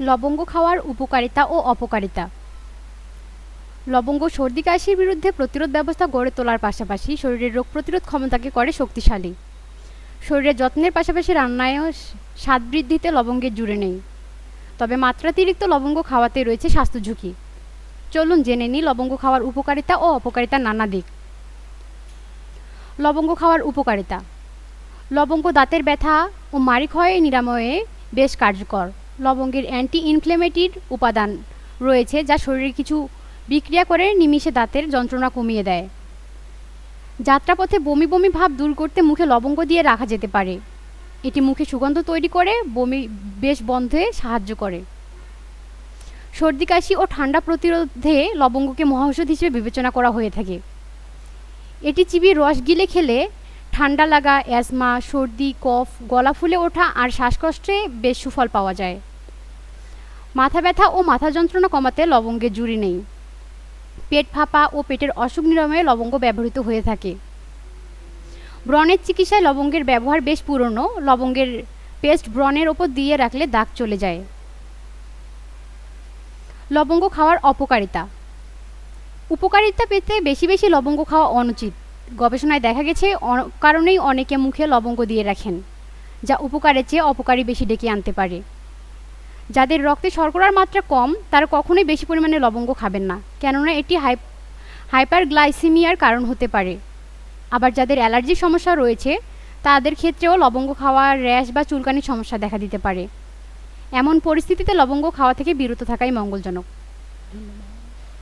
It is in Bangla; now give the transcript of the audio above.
লবঙ্গ খাওয়ার উপকারিতা ও অপকারিতা। লবঙ্গ সর্দি কাশির বিরুদ্ধে প্রতিরোধ ব্যবস্থা গড়ে তোলার পাশাপাশি শরীরের রোগ প্রতিরোধ ক্ষমতাকে করে শক্তিশালী। শরীরের যত্নের পাশাপাশি রান্নায়ও স্বাদ বৃদ্ধিতে লবঙ্গের জুড়ে নেই। তবে মাত্রাতিরিক্ত লবঙ্গ খাওয়াতে রয়েছে স্বাস্থ্য ঝুঁকি। চলুন জেনে নিই লবঙ্গ খাওয়ার উপকারিতা ও অপকারিতা নানা দিক। লবঙ্গ খাওয়ার উপকারিতা। লবঙ্গ দাঁতের ব্যথা ও মাড়িক্ষয় নিরাময়ে বেশ কার্যকর। লবঙ্গের অ্যান্টি ইনফ্লেমেটিভ উপাদান রয়েছে যা শরীরে কিছু বিক্রিয়া করে নিমিষে দাঁতের যন্ত্রণা কমিয়ে দেয়। যাত্রাপথে বমি বমি ভাব দূর করতে মুখে লবঙ্গ দিয়ে রাখা যেতে পারে। এটি মুখে সুগন্ধ তৈরি করে, বমি বেশ বন্ধে সাহায্য করে। সর্দি, কাশি ও ঠান্ডা প্রতিরোধে লবঙ্গকে মহাঔষধ হিসেবে বিবেচনা করা হয়ে থাকে। এটি চিবিয়ে রস গিলে খেলে ঠান্ডা লাগা, অ্যাজমা, সর্দি, কফ, গলা ফুলে ওঠা আর শ্বাসকষ্টে বেশ সুফল পাওয়া যায়। মাথা ব্যথা ও মাথা যন্ত্রণা কমাতে লবঙ্গের জুড়ি নেই। পেট ফাঁপা ও পেটের অসুখ নিরাময়ে লবঙ্গ ব্যবহৃত হয়ে থাকে। ব্রণের চিকিৎসায় লবঙ্গের ব্যবহার বেশ পুরনো, লবঙ্গের পেস্ট ব্রণের ওপর দিয়ে রাখলে দাগ চলে যায়। লবঙ্গ খাওয়ার অপকারিতা। উপকারিতা পেতে বেশি বেশি লবঙ্গ খাওয়া অনুচিত। গবেষণায় দেখা গেছে কারণেই অনেকে মুখে লবঙ্গ দিয়ে রাখেন, যা উপকারের চেয়ে অপকারী বেশি ডেকে আনতে পারে। যাদের রক্তে শর্করার মাত্রা কম, তারা কখনোই বেশি পরিমাণে লবঙ্গ খাবেন না, কেননা এটি হাই হাইপারগ্লাইসিমিয়ার কারণ হতে পারে। আবার যাদের অ্যালার্জির সমস্যা রয়েছে, তাদের ক্ষেত্রেও লবঙ্গ খাওয়া র্যাশ বা চুলকানির সমস্যা দেখা দিতে পারে। এমন পরিস্থিতিতে লবঙ্গ খাওয়া থেকে বিরত থাকাই মঙ্গলজনক।